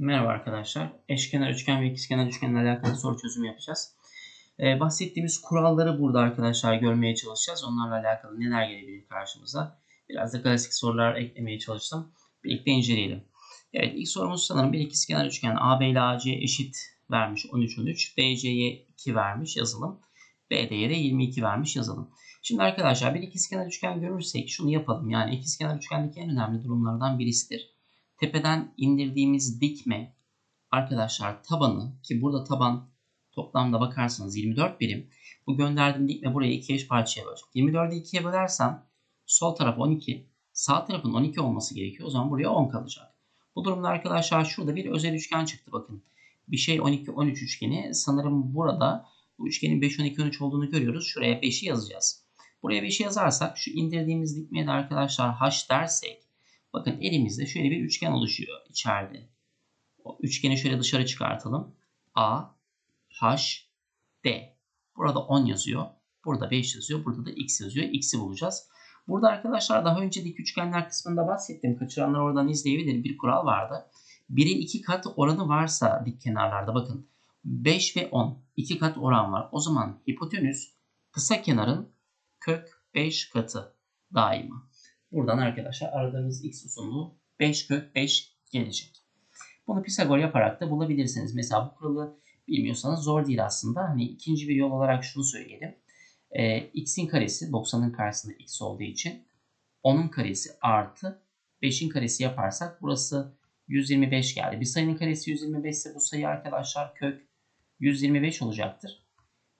Merhaba arkadaşlar. Eşkenar üçgen ve ikizkenar üçgenle alakalı soru çözümü yapacağız. Ee, bahsettiğimiz kuralları burada arkadaşlar görmeye çalışacağız. Onlarla alakalı neler gelebilir karşımıza. Biraz da klasik sorular eklemeye çalıştım. Birlikte inceleyelim. Evet ilk sorumuz sanırım bir ikizkenar üçgen AB ile AC eşit vermiş 13 13. DC'ye 2 vermiş yazalım. BD'ye de 22 vermiş yazalım. Şimdi arkadaşlar bir ikizkenar üçgen görürsek şunu yapalım. Yani ikizkenar üçgendeki en önemli durumlardan birisidir tepeden indirdiğimiz dikme arkadaşlar tabanı ki burada taban toplamda bakarsanız 24 birim. Bu gönderdiğim dikme burayı iki eş parçaya bölecek. 24'ü ikiye bölersem sol taraf 12, sağ tarafın 12 olması gerekiyor. O zaman buraya 10 kalacak. Bu durumda arkadaşlar şurada bir özel üçgen çıktı bakın. Bir şey 12 13 üçgeni sanırım burada bu üçgenin 5 12 13 olduğunu görüyoruz. Şuraya 5'i yazacağız. Buraya 5'i yazarsak şu indirdiğimiz dikmeye de arkadaşlar h dersek Bakın elimizde şöyle bir üçgen oluşuyor içeride. O üçgeni şöyle dışarı çıkartalım. A, H, D. Burada 10 yazıyor. Burada 5 yazıyor. Burada da X yazıyor. X'i bulacağız. Burada arkadaşlar daha önce dik üçgenler kısmında bahsettim. Kaçıranlar oradan izleyebilir. Bir kural vardı. 1'e 2 kat oranı varsa dik kenarlarda bakın. 5 ve 10 2 kat oran var. O zaman hipotenüs kısa kenarın kök 5 katı daima. Buradan arkadaşlar aradığımız x uzunluğu 5 kök 5 gelecek. Bunu Pisagor yaparak da bulabilirsiniz. Mesela bu kuralı bilmiyorsanız zor değil aslında. Hani ikinci bir yol olarak şunu söyleyelim. Ee, x'in karesi 90'ın karşısında x olduğu için 10'un karesi artı 5'in karesi yaparsak burası 125 geldi. Bir sayının karesi 125 ise bu sayı arkadaşlar kök 125 olacaktır.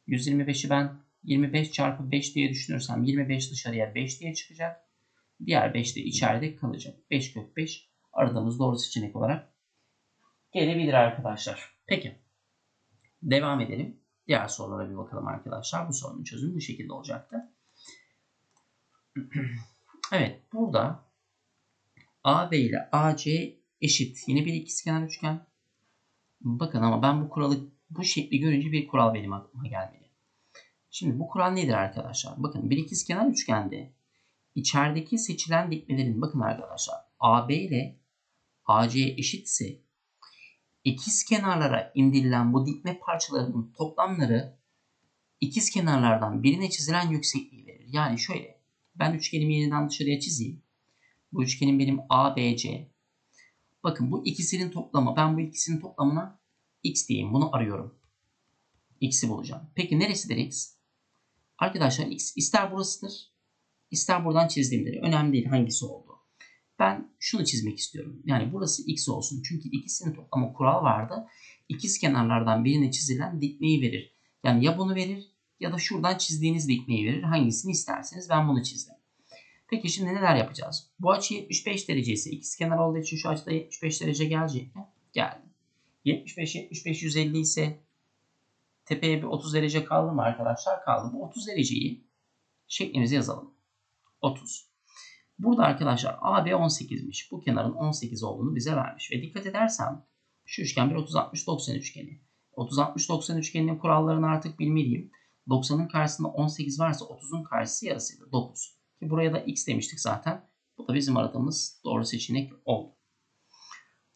125'i ben 25 çarpı 5 diye düşünürsem 25 dışarıya 5 diye çıkacak. Diğer 5 de içeride kalacak. 5 kök 5 aradığımız doğru seçenek olarak gelebilir arkadaşlar. Peki. Devam edelim. Diğer sorulara bir bakalım arkadaşlar. Bu sorunun çözümü bu şekilde olacaktı. evet. Burada AB ile AC eşit. Yine bir ikizkenar üçgen. Bakın ama ben bu kuralı bu şekli görünce bir kural benim aklıma gelmeli. Şimdi bu kural nedir arkadaşlar? Bakın bir ikizkenar üçgende içerideki seçilen dikmelerin bakın arkadaşlar AB ile AC eşitse ikiz kenarlara indirilen bu dikme parçalarının toplamları ikiz kenarlardan birine çizilen yüksekliği verir. Yani şöyle ben üçgenimi yeniden dışarıya çizeyim. Bu üçgenim benim ABC. Bakın bu ikisinin toplamı ben bu ikisinin toplamına x diyeyim. Bunu arıyorum. X'i bulacağım. Peki neresidir x? Arkadaşlar x ister burasıdır İster buradan çizdiğimleri. Önemli değil hangisi oldu. Ben şunu çizmek istiyorum. Yani burası x olsun. Çünkü ikisinin toplamı kural vardı. İkiz kenarlardan birine çizilen dikmeyi verir. Yani ya bunu verir ya da şuradan çizdiğiniz dikmeyi verir. Hangisini isterseniz ben bunu çizdim. Peki şimdi neler yapacağız? Bu açı 75 derece ise ikiz kenar olduğu için şu açıda 75 derece gelecek mi? Geldi. 75 75 150 ise tepeye bir 30 derece kaldı mı arkadaşlar? Kaldı. Bu 30 dereceyi şeklimize yazalım. 30. Burada arkadaşlar AB 18'miş. Bu kenarın 18 olduğunu bize vermiş. Ve dikkat edersem şu üçgen bir 30-60-90 üçgeni. 30-60-90 üçgeninin kurallarını artık bilmeliyim. 90'ın karşısında 18 varsa 30'un karşısı yarısıydı. 9. Ki buraya da x demiştik zaten. Bu da bizim aradığımız doğru seçenek oldu.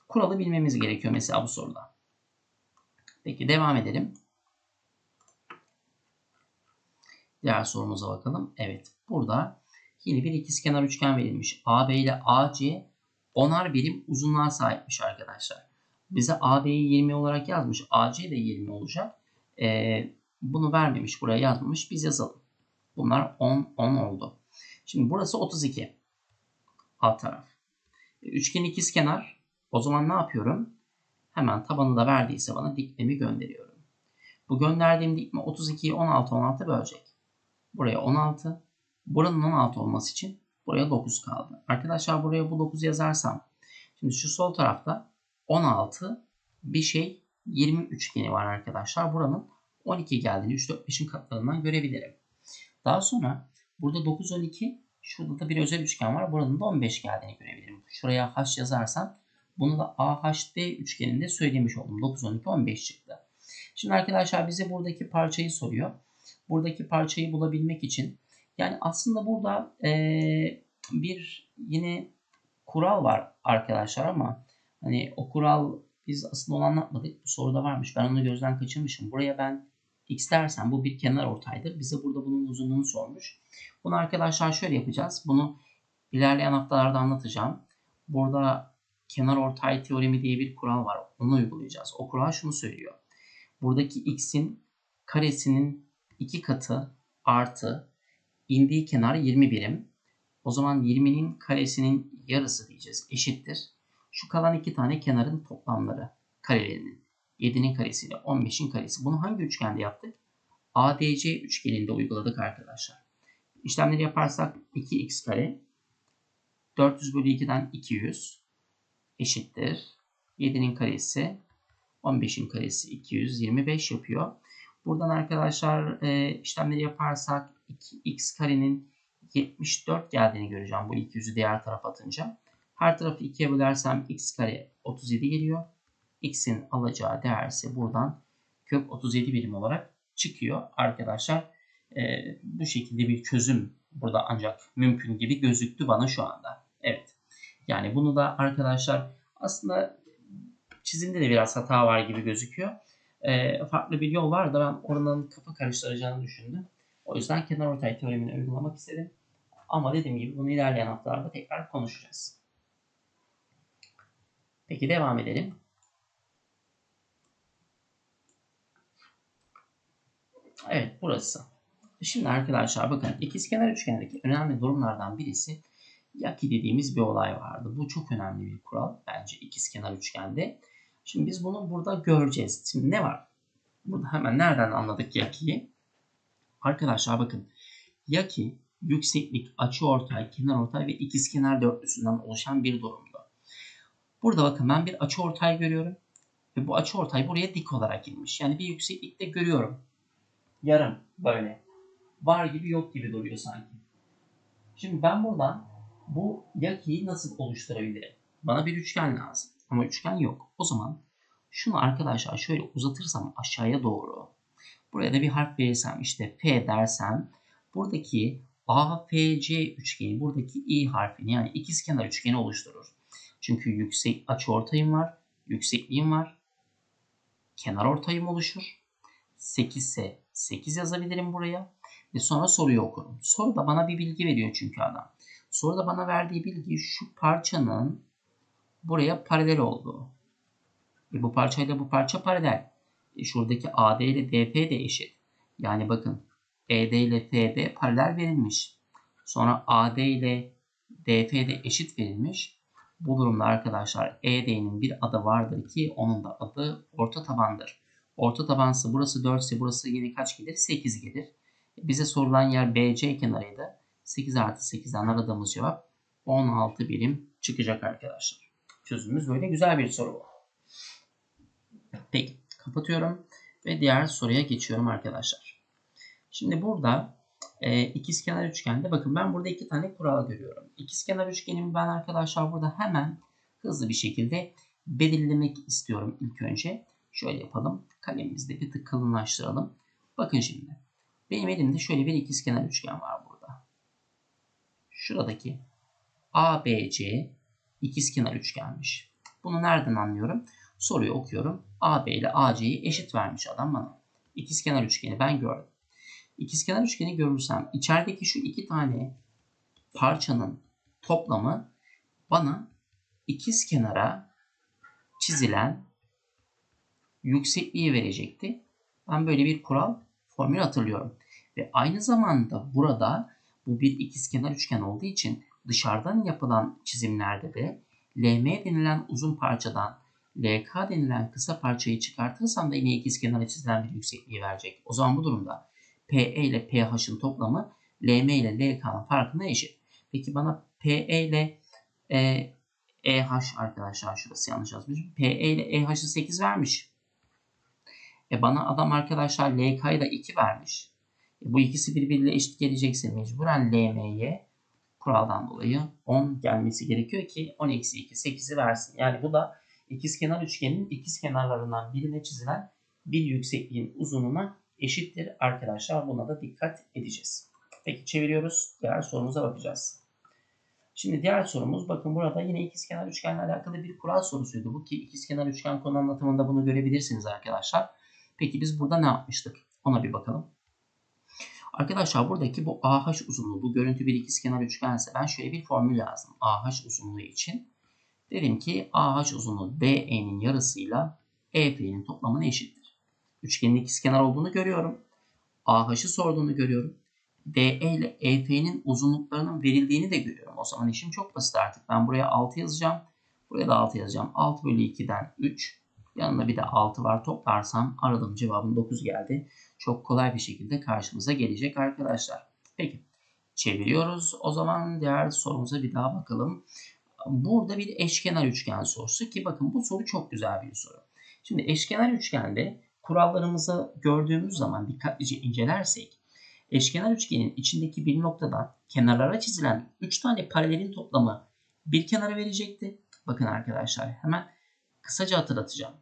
Kuralı bilmemiz gerekiyor mesela bu soruda. Peki devam edelim. Diğer sorumuza bakalım. Evet. Burada Yine bir ikizkenar üçgen verilmiş. AB ile AC onar birim uzunluğa sahipmiş arkadaşlar. Bize AB'yi 20 olarak yazmış. AC de 20 olacak. Ee, bunu vermemiş. Buraya yazmamış. Biz yazalım. Bunlar 10, 10 oldu. Şimdi burası 32. Alt taraf. E, üçgen ikizkenar. O zaman ne yapıyorum? Hemen tabanı da verdiyse bana diklemi gönderiyorum. Bu gönderdiğim dikme 32'yi 16 16 bölecek. Buraya 16, Buranın 16 olması için buraya 9 kaldı. Arkadaşlar buraya bu 9 yazarsam şimdi şu sol tarafta 16 bir şey 20 üçgeni var arkadaşlar. Buranın 12 geldiğini 3 4 5'in katlarından görebilirim. Daha sonra burada 9 12 şurada da bir özel üçgen var. Buranın da 15 geldiğini görebilirim. Şuraya h yazarsam bunu da AHD üçgeninde söylemiş oldum. 9 12 15 çıktı. Şimdi arkadaşlar bize buradaki parçayı soruyor. Buradaki parçayı bulabilmek için yani aslında burada e, bir yine kural var arkadaşlar ama hani o kural biz aslında onu anlatmadık. Bu soruda varmış. Ben onu gözden kaçırmışım. Buraya ben x dersem bu bir kenar ortaydır. Bize burada bunun uzunluğunu sormuş. Bunu arkadaşlar şöyle yapacağız. Bunu ilerleyen haftalarda anlatacağım. Burada kenar ortay teoremi diye bir kural var. Onu uygulayacağız. O kural şunu söylüyor. Buradaki x'in karesinin iki katı artı indiği kenar 20 birim. O zaman 20'nin karesinin yarısı diyeceğiz. Eşittir. Şu kalan iki tane kenarın toplamları karelerinin. 7'nin karesi ile 15'in karesi. Bunu hangi üçgende yaptık? ADC üçgeninde uyguladık arkadaşlar. İşlemleri yaparsak 2x kare 400 bölü 2'den 200 eşittir. 7'nin karesi 15'in karesi 225 yapıyor. Buradan arkadaşlar e, işlemleri yaparsak 2x karenin 74 geldiğini göreceğim. Bu 200'ü diğer tarafa atınca. Her tarafı 2'ye bölersem x kare 37 geliyor. x'in alacağı değer ise buradan kök 37 birim olarak çıkıyor. Arkadaşlar e, bu şekilde bir çözüm burada ancak mümkün gibi gözüktü bana şu anda. Evet. Yani bunu da arkadaşlar aslında çizimde de biraz hata var gibi gözüküyor. E, farklı bir yol var da ben oranın kafa karıştıracağını düşündüm. O yüzden kenar ortay teoremini uygulamak istedim. Ama dediğim gibi bunu ilerleyen haftalarda tekrar konuşacağız. Peki devam edelim. Evet burası. Şimdi arkadaşlar bakın ikizkenar üçgendeki önemli durumlardan birisi yaki dediğimiz bir olay vardı. Bu çok önemli bir kural bence ikizkenar üçgende. Şimdi biz bunu burada göreceğiz. Şimdi ne var? Burada hemen nereden anladık yakiyi? Arkadaşlar bakın yaki yükseklik, açıortay, kenarortay ve ikizkenar dörtlüsünden oluşan bir durumdu. Burada bakın ben bir açıortay görüyorum ve bu açıortay buraya dik olarak inmiş. Yani bir yükseklikte görüyorum. Yarım böyle. Var gibi yok gibi duruyor sanki. Şimdi ben buradan bu yakiyi nasıl oluşturabilirim? Bana bir üçgen lazım. Ama üçgen yok. O zaman şunu arkadaşlar şöyle uzatırsam aşağıya doğru. Buraya da bir harf verirsem işte P dersem buradaki AFC üçgeni buradaki i harfini yani ikizkenar üçgeni oluşturur. Çünkü yüksek açıortayım var, yüksekliğim var. Kenar ortayım oluşur. 8 ise 8 yazabilirim buraya. Ve sonra soruyu okurum. Soruda bana bir bilgi veriyor çünkü adam. Soruda bana verdiği bilgi şu parçanın buraya paralel olduğu. E bu parçayla bu parça paralel. E şuradaki AD ile DP de eşit. Yani bakın ED ile FB paralel verilmiş. Sonra AD ile DF de eşit verilmiş. Bu durumda arkadaşlar ED'nin bir adı vardır ki onun da adı orta tabandır. Orta tabansı burası 4 ise burası yine kaç gelir? 8 gelir. Bize sorulan yer BC kenarıydı. 8 artı 8'den aradığımız cevap 16 birim çıkacak arkadaşlar. Çözümümüz böyle güzel bir soru. Peki kapatıyorum ve diğer soruya geçiyorum arkadaşlar. Şimdi burada e, ikizkenar üçgende bakın ben burada iki tane kural görüyorum. İkizkenar üçgenimi ben arkadaşlar burada hemen hızlı bir şekilde belirlemek istiyorum ilk önce. Şöyle yapalım. Kalemimizde bir tık kalınlaştıralım. Bakın şimdi. Benim elimde şöyle bir ikizkenar üçgen var burada. Şuradaki ABC ikizkenar üçgenmiş. Bunu nereden anlıyorum? Soruyu okuyorum. AB ile AC'yi eşit vermiş adam bana. İkizkenar üçgeni ben gördüm. İkizkenar üçgeni görürsem içerideki şu iki tane parçanın toplamı bana ikizkenara çizilen yüksekliği verecekti. Ben böyle bir kural formül hatırlıyorum. Ve aynı zamanda burada bu bir ikizkenar üçgen olduğu için dışarıdan yapılan çizimlerde de LM denilen uzun parçadan LK denilen kısa parçayı çıkartırsam da yine ikizkenara çizilen bir yüksekliği verecek. O zaman bu durumda PE ile PH'ın toplamı LM ile LK'nın farkına eşit. Peki bana PE ile e, EH arkadaşlar şurası yanlış yazmışım. PE ile EH'ı 8 vermiş. E bana adam arkadaşlar LK'yı da 2 vermiş. E bu ikisi birbiriyle eşit gelecekse mecburen LM'ye kuraldan dolayı 10 gelmesi gerekiyor ki 10 eksi 2 8'i versin. Yani bu da ikizkenar üçgenin ikiz kenarlarından birine çizilen bir yüksekliğin uzunluğuna eşittir arkadaşlar. Buna da dikkat edeceğiz. Peki çeviriyoruz. Diğer sorumuza bakacağız. Şimdi diğer sorumuz bakın burada yine ikizkenar üçgenle alakalı bir kural sorusuydu. Bu ki ikizkenar üçgen konu anlatımında bunu görebilirsiniz arkadaşlar. Peki biz burada ne yapmıştık? Ona bir bakalım. Arkadaşlar buradaki bu AH uzunluğu, bu görüntü bir ikizkenar üçgense ben şöyle bir formül yazdım. AH uzunluğu için. Dedim ki AH uzunluğu DE'nin yarısıyla EF'nin toplamına eşittir. Üçgenin ikizkenar olduğunu görüyorum. AH'ı sorduğunu görüyorum. DE ile EF'nin uzunluklarının verildiğini de görüyorum. O zaman işim çok basit artık. Ben buraya 6 yazacağım. Buraya da 6 yazacağım. 6 bölü 2'den 3. Yanında bir de 6 var. Toplarsam aradığım cevabım 9 geldi. Çok kolay bir şekilde karşımıza gelecek arkadaşlar. Peki. Çeviriyoruz. O zaman diğer sorumuza bir daha bakalım. Burada bir eşkenar üçgen sorusu ki bakın bu soru çok güzel bir soru. Şimdi eşkenar üçgende kurallarımızı gördüğümüz zaman dikkatlice incelersek eşkenar üçgenin içindeki bir noktadan kenarlara çizilen 3 tane paralelin toplamı bir kenara verecekti. Bakın arkadaşlar hemen kısaca hatırlatacağım.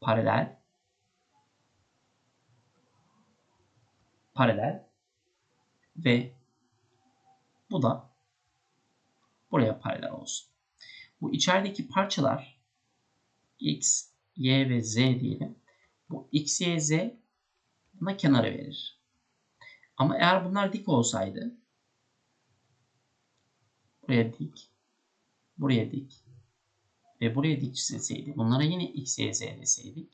Paralel paralel ve bu da buraya paralel olsun. Bu içerideki parçalar x, y ve z diyelim. Bu x, y, z buna kenara verir. Ama eğer bunlar dik olsaydı buraya dik, buraya dik ve buraya dik çizilseydi bunlara yine x, y, z deseydik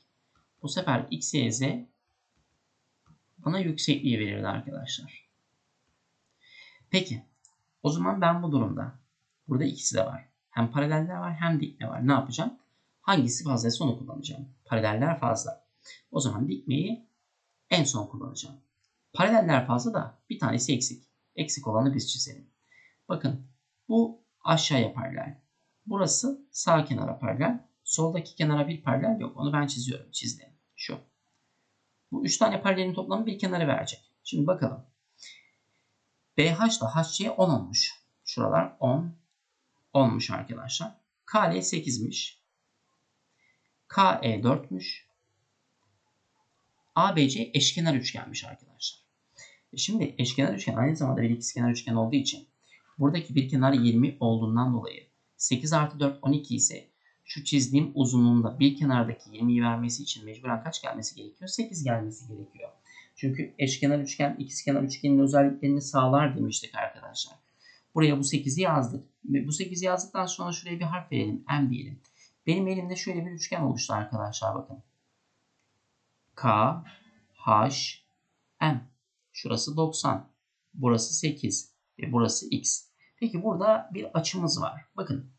bu sefer x, y, z bana yüksekliği verirdi arkadaşlar. Peki o zaman ben bu durumda burada ikisi de var. Hem paraleller var hem dikme var. Ne yapacağım? Hangisi fazlaysa onu kullanacağım. Paraleller fazla. O zaman dikmeyi en son kullanacağım. Paraleller fazla da bir tanesi eksik. Eksik olanı biz çizelim. Bakın bu aşağıya paralel. Burası sağ kenara paralel. Soldaki kenara bir paralel yok. Onu ben çiziyorum. Çizdim. Şu. Bu üç tane paralelin toplamı bir kenara verecek. Şimdi bakalım. BH da HC 10 olmuş. Şuralar 10 olmuş arkadaşlar. KL 8'miş. KE 4'müş. ABC eşkenar üçgenmiş arkadaşlar. E şimdi eşkenar üçgen aynı zamanda bir ikizkenar üçgen olduğu için buradaki bir kenar 20 olduğundan dolayı 8 artı 4 12 ise şu çizdiğim uzunluğunda bir kenardaki 20'yi vermesi için mecburen kaç gelmesi gerekiyor? 8 gelmesi gerekiyor. Çünkü eşkenar üçgen ikizkenar üçgenin özelliklerini sağlar demiştik arkadaşlar. Buraya bu 8'i yazdık. Bu 8'i yazdıktan sonra şuraya bir harf verelim. M diyelim. Benim elimde şöyle bir üçgen oluştu arkadaşlar bakın. K, H, M. Şurası 90. Burası 8. Ve burası X. Peki burada bir açımız var. Bakın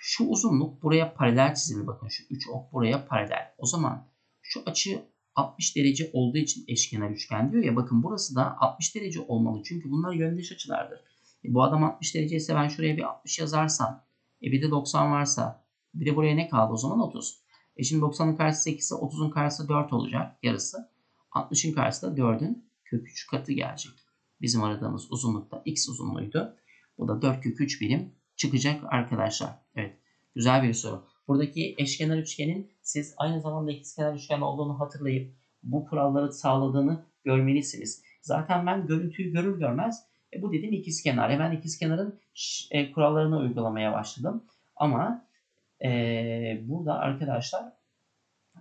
şu uzunluk buraya paralel çizili. Bakın şu 3 ok buraya paralel. O zaman şu açı 60 derece olduğu için eşkenar üçgen diyor ya. Bakın burası da 60 derece olmalı. Çünkü bunlar yöndeş açılardır. E, bu adam 60 derece ise ben şuraya bir 60 yazarsam. E bir de 90 varsa. Bir de buraya ne kaldı o zaman 30. E şimdi 90'ın karşısı 8 ise 30'un karşısı 4 olacak yarısı. 60'ın karşısı da 4'ün kök 3 katı gelecek. Bizim aradığımız uzunlukta x uzunluğuydu. Bu da 4 kök 3 birim çıkacak arkadaşlar. Evet. Güzel bir soru. Buradaki eşkenar üçgenin siz aynı zamanda ikizkenar üçgen olduğunu hatırlayıp bu kuralları sağladığını görmelisiniz. Zaten ben görüntüyü görür görmez e, bu dediğim ikizkenar. Hemen ikizkenarın e, kurallarını uygulamaya başladım. Ama e, burada arkadaşlar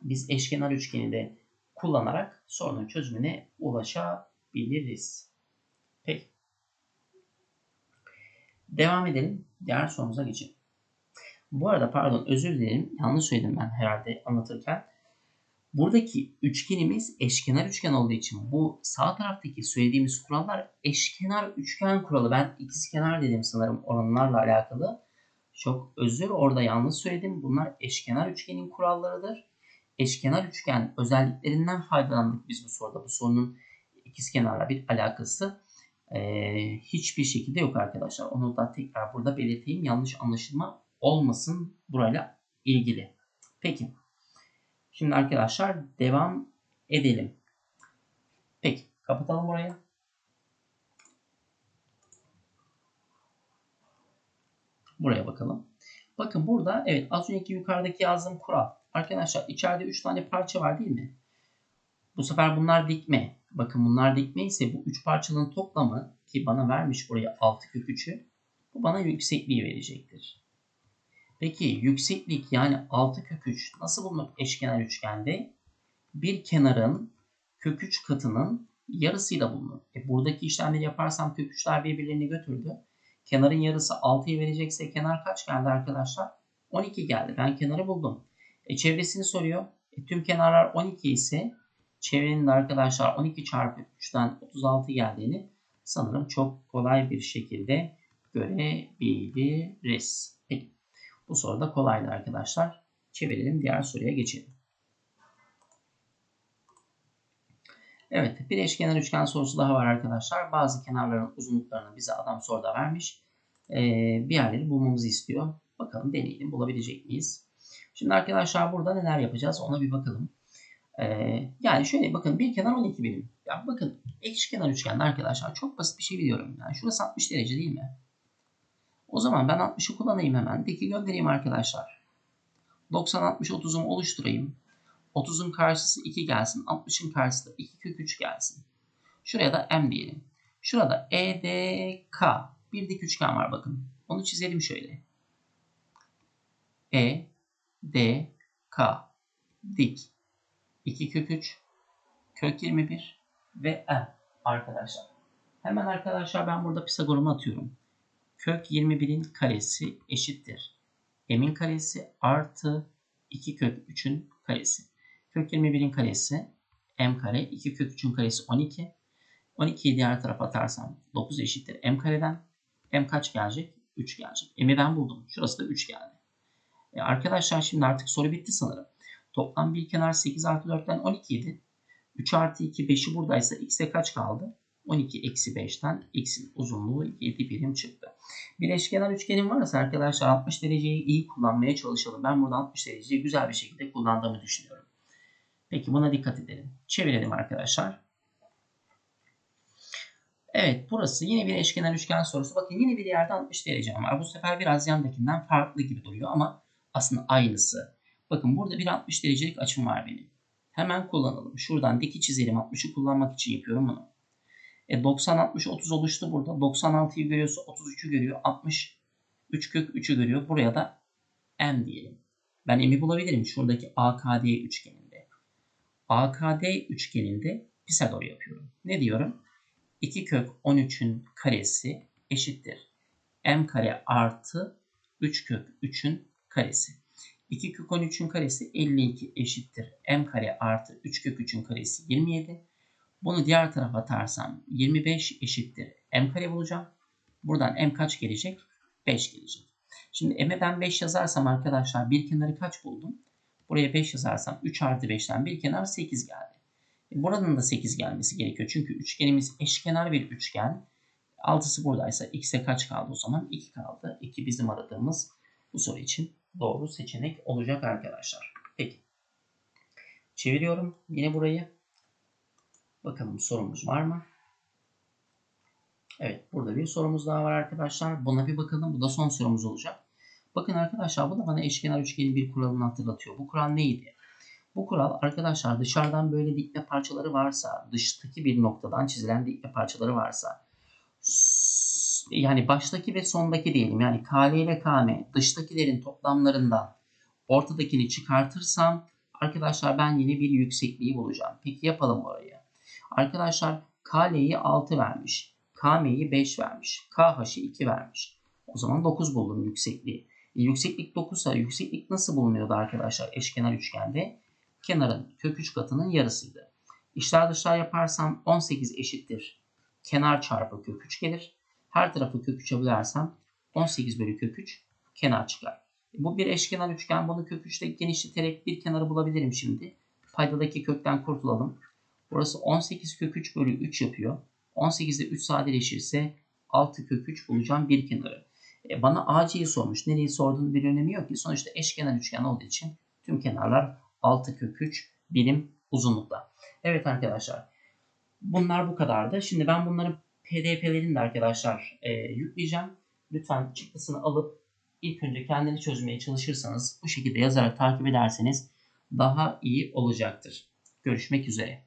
biz eşkenar üçgeni de kullanarak sorunun çözümüne ulaşabiliriz. Peki. Devam edelim. Diğer sorumuza geçelim. Bu arada pardon özür dilerim. Yanlış söyledim ben herhalde anlatırken. Buradaki üçgenimiz eşkenar üçgen olduğu için bu sağ taraftaki söylediğimiz kurallar eşkenar üçgen kuralı. Ben ikizkenar dedim sanırım oranlarla alakalı. Çok özür orada yanlış söyledim. Bunlar eşkenar üçgenin kurallarıdır. Eşkenar üçgen özelliklerinden faydalandık biz bu soruda. Bu sorunun ikizkenarla bir alakası e, hiçbir şekilde yok arkadaşlar. Onu da tekrar burada belirteyim. Yanlış anlaşılma olmasın burayla ilgili. Peki. Şimdi arkadaşlar devam edelim. Peki kapatalım burayı. Buraya bakalım. Bakın burada evet az önceki yukarıdaki yazdığım kural. Arkadaşlar içeride 3 tane parça var değil mi? Bu sefer bunlar dikme. Bakın bunlar dikme bu 3 parçanın toplamı ki bana vermiş buraya 6 kök 3'ü Bu bana yüksekliği verecektir. Peki yükseklik yani 6 kök 3 nasıl bulunur eşkenar üçgende? Bir kenarın kök 3 katının yarısıyla bulunur. E buradaki işlemleri yaparsam kök 3'ler birbirlerini götürdü. Kenarın yarısı 6'yı verecekse kenar kaç geldi arkadaşlar? 12 geldi. Ben kenarı buldum. E çevresini soruyor. E tüm kenarlar 12 ise çevrenin arkadaşlar 12 çarpı 3'ten 36 geldiğini sanırım çok kolay bir şekilde görebiliriz. Peki. Bu soru da kolaydı arkadaşlar. Çevirelim diğer soruya geçelim. Evet bir eşkenar üçgen sorusu daha var arkadaşlar. Bazı kenarların uzunluklarını bize adam soruda vermiş. Ee, bir yerleri bulmamızı istiyor. Bakalım deneyelim bulabilecek miyiz? Şimdi arkadaşlar burada neler yapacağız ona bir bakalım. Ee, yani şöyle bakın bir kenar 12 birim. Ya bakın eşkenar üçgende arkadaşlar çok basit bir şey biliyorum. Yani şurası 60 derece değil mi? O zaman ben 60'ı kullanayım hemen. Diki göndereyim arkadaşlar. 90 60 30'umu oluşturayım. 30'un karşısı 2 gelsin. 60'ın karşısı da 2 kök 3 gelsin. Şuraya da M diyelim. Şurada EDK bir dik üçgen var bakın. Onu çizelim şöyle. E D K dik 2 kök 3 kök 21 ve M arkadaşlar. Hemen arkadaşlar ben burada Pisagor'umu atıyorum. Kök 21'in karesi eşittir. M'in karesi artı 2 kök 3'ün karesi. Kök 21'in karesi m kare. 2 kök 3'ün karesi 12. 12'yi diğer tarafa atarsam 9 eşittir m kareden. m kaç gelecek? 3 gelecek. m'i ben buldum. Şurası da 3 geldi. E arkadaşlar şimdi artık soru bitti sanırım. Toplam bir kenar 8 artı 4'ten 12 idi. 3 artı 2 5'i buradaysa x'e kaç kaldı? 12 eksi 5'ten x'in uzunluğu 7 birim çıktı. Bir eşkenar üçgenim varsa arkadaşlar 60 dereceyi iyi kullanmaya çalışalım. Ben burada 60 dereceyi güzel bir şekilde kullandığımı düşünüyorum. Peki buna dikkat edelim. Çevirelim arkadaşlar. Evet burası yine bir eşkenar üçgen sorusu. Bakın yine bir yerde 60 derece var. Bu sefer biraz yandakinden farklı gibi duruyor ama aslında aynısı. Bakın burada bir 60 derecelik açım var benim. Hemen kullanalım. Şuradan diki çizelim. 60'ı kullanmak için yapıyorum bunu. E 90 60 30 oluştu burada. 96'yı görüyorsa 33'ü görüyor. 60 3 kök 3'ü görüyor. Buraya da m diyelim. Ben m'i bulabilirim şuradaki AKD üçgeninde. AKD üçgeninde Pisagor yapıyorum. Ne diyorum? 2 kök 13'ün karesi eşittir. m kare artı 3 kök 3'ün karesi. 2 kök 13'ün karesi 52 eşittir. m kare artı 3 kök 3'ün karesi 27. Bunu diğer tarafa atarsam 25 eşittir. m kare bulacağım. Buradan m kaç gelecek? 5 gelecek. Şimdi m'e ben 5 yazarsam arkadaşlar bir kenarı kaç buldum? Buraya 5 yazarsam 3 artı 5'ten bir kenar 8 geldi. E buranın da 8 gelmesi gerekiyor. Çünkü üçgenimiz eşkenar bir üçgen. 6'sı buradaysa x'e kaç kaldı o zaman? 2 kaldı. 2 bizim aradığımız bu soru için doğru seçenek olacak arkadaşlar. Peki. Çeviriyorum yine burayı. Bakalım sorumuz var mı? Evet burada bir sorumuz daha var arkadaşlar. Buna bir bakalım. Bu da son sorumuz olacak. Bakın arkadaşlar bu da bana eşkenar üçgenin bir kuralını hatırlatıyor. Bu kural neydi? Bu kural arkadaşlar dışarıdan böyle dikme parçaları varsa, dıştaki bir noktadan çizilen dikme parçaları varsa, yani baştaki ve sondaki diyelim yani KL ile KM dıştakilerin toplamlarından ortadakini çıkartırsam arkadaşlar ben yine bir yüksekliği bulacağım. Peki yapalım orayı. Arkadaşlar KL'yi 6 vermiş. KM'yi 5 vermiş. KH'ı 2 vermiş. O zaman 9 buldum yüksekliği. E, yükseklik 9 ise yükseklik nasıl bulunuyordu arkadaşlar eşkenar üçgende? Kenarın kök 3 katının yarısıydı. İşler dışlar yaparsam 18 eşittir. Kenar çarpı kök 3 gelir. Her tarafı kök 3'e bölersem 18 bölü kök 3 kenar çıkar. Bu bir eşkenar üçgen. Bunu kök 3 ile genişleterek bir kenarı bulabilirim şimdi. Paydadaki kökten kurtulalım. Burası 18 kök 3 bölü 3 yapıyor. 18'de 3 sadeleşirse 6 kök 3 bulacağım bir kenarı. E bana AC'yi sormuş. Nereyi sorduğunu bir önemi yok ki. Sonuçta eşkenar üçgen olduğu için tüm kenarlar 6 kök 3 birim uzunlukta. Evet arkadaşlar. Bunlar bu kadardı. Şimdi ben bunların pdf'lerini de arkadaşlar e, yükleyeceğim. Lütfen çıktısını alıp ilk önce kendini çözmeye çalışırsanız bu şekilde yazarak takip ederseniz daha iyi olacaktır. Görüşmek üzere.